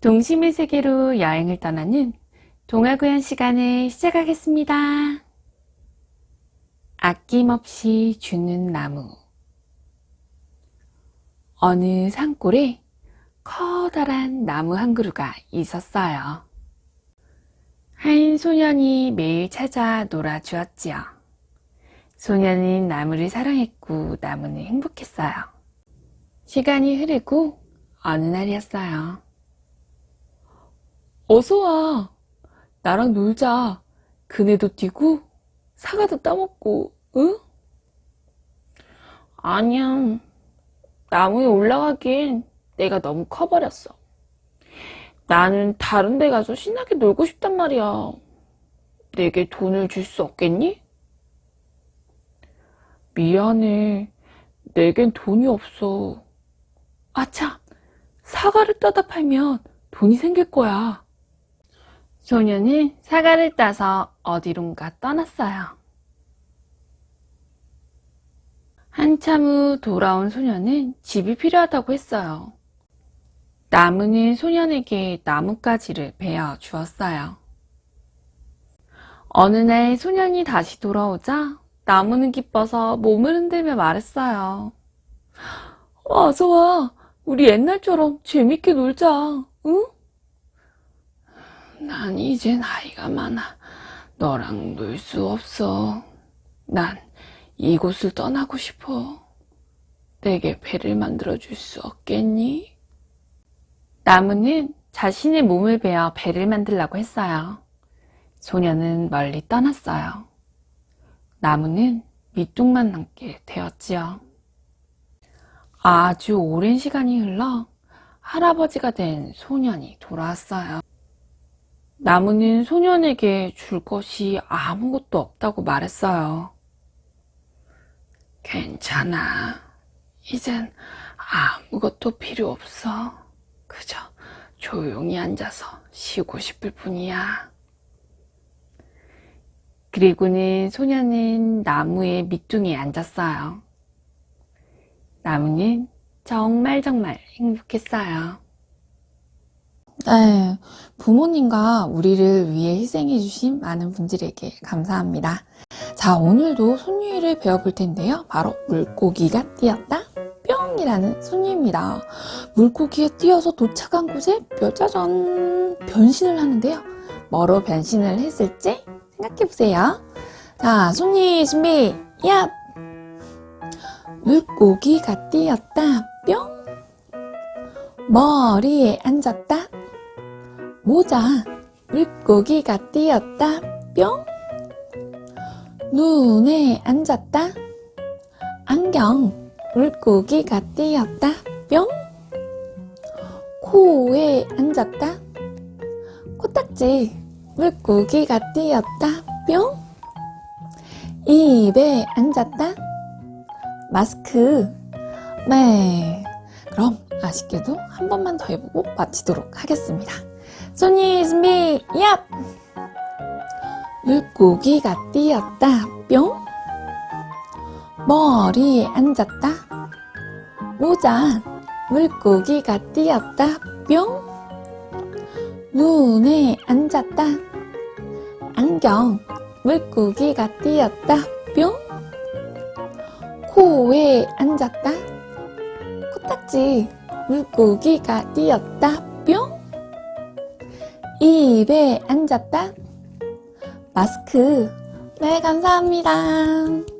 동심의 세계로 여행을 떠나는 동화구연 시간을 시작하겠습니다. 아낌없이 주는 나무. 어느 산골에 커다란 나무 한 그루가 있었어요. 한 소년이 매일 찾아 놀아주었지요. 소년은 나무를 사랑했고 나무는 행복했어요. 시간이 흐르고 어느 날이었어요. 어서 와. 나랑 놀자. 그네도 뛰고 사과도 따먹고, 응? 아니야. 나무에 올라가긴 내가 너무 커버렸어. 나는 다른 데 가서 신나게 놀고 싶단 말이야. 내게 돈을 줄 수 없겠니? 미안해. 내겐 돈이 없어. 아차! 사과를 따다 팔면 돈이 생길 거야. 소녀는 사과를 따서 어디론가 떠났어요. 한참 후 돌아온 소녀는 집이 필요하다고 했어요. 나무는 소년에게 나뭇가지를 베어 주었어요. 어느 날 소년이 다시 돌아오자 나무는 기뻐서 몸을 흔들며 말했어요. 어서 와. 우리 옛날처럼 재밌게 놀자. 응? 난 이제 나이가 많아. 너랑 놀 수 없어. 난 이곳을 떠나고 싶어. 내게 배를 만들어 줄 수 없겠니? 나무는 자신의 몸을 베어 배를 만들라고 했어요. 소녀는 멀리 떠났어요. 나무는 밑둥만 남게 되었지요. 아주 오랜 시간이 흘러 할아버지가 된 소년이 돌아왔어요. 나무는 소년에게 줄 것이 아무것도 없다고 말했어요. 괜찮아. 이젠 아무것도 필요 없어. 그저 조용히 앉아서 쉬고 싶을 뿐이야. 그리고는 소년은 나무의 밑둥에 앉았어요. 나무는 정말 정말 행복했어요. 네, 부모님과 우리를 위해 희생해주신 많은 분들에게 감사합니다. 자, 오늘도 손유의를 배워볼 텐데요. 바로 물고기가 뛰었다 뿅이라는 손유입니다. 물고기에 뛰어서 도착한 곳에 뼈짜잔 변신을 하는데요. 뭐로 변신을 했을지 생각해보세요. 자, 손유 준비, 야! 물고기가 뛰었다 뿅 머리에 앉았다 모자 물고기가 뛰었다. 뿅. 눈에 앉았다. 안경 물고기가 뛰었다. 뿅. 코에 앉았다. 코딱지 물고기가 뛰었다. 뿅. 입에 앉았다. 마스크. 네. 그럼 아쉽게도 한 번만 더 해보고 마치도록 하겠습니다. 준비, 얍! 물고기가 뛰었다, 뿅! 머리에 앉았다. 모자, 물고기가 뛰었다, 뿅! 눈에 앉았다. 안경, 물고기가 뛰었다, 뿅! 코에 앉았다. 코딱지 물고기가 뛰었다. 뿅. 입에 앉았다. 마스크. 네, 감사합니다.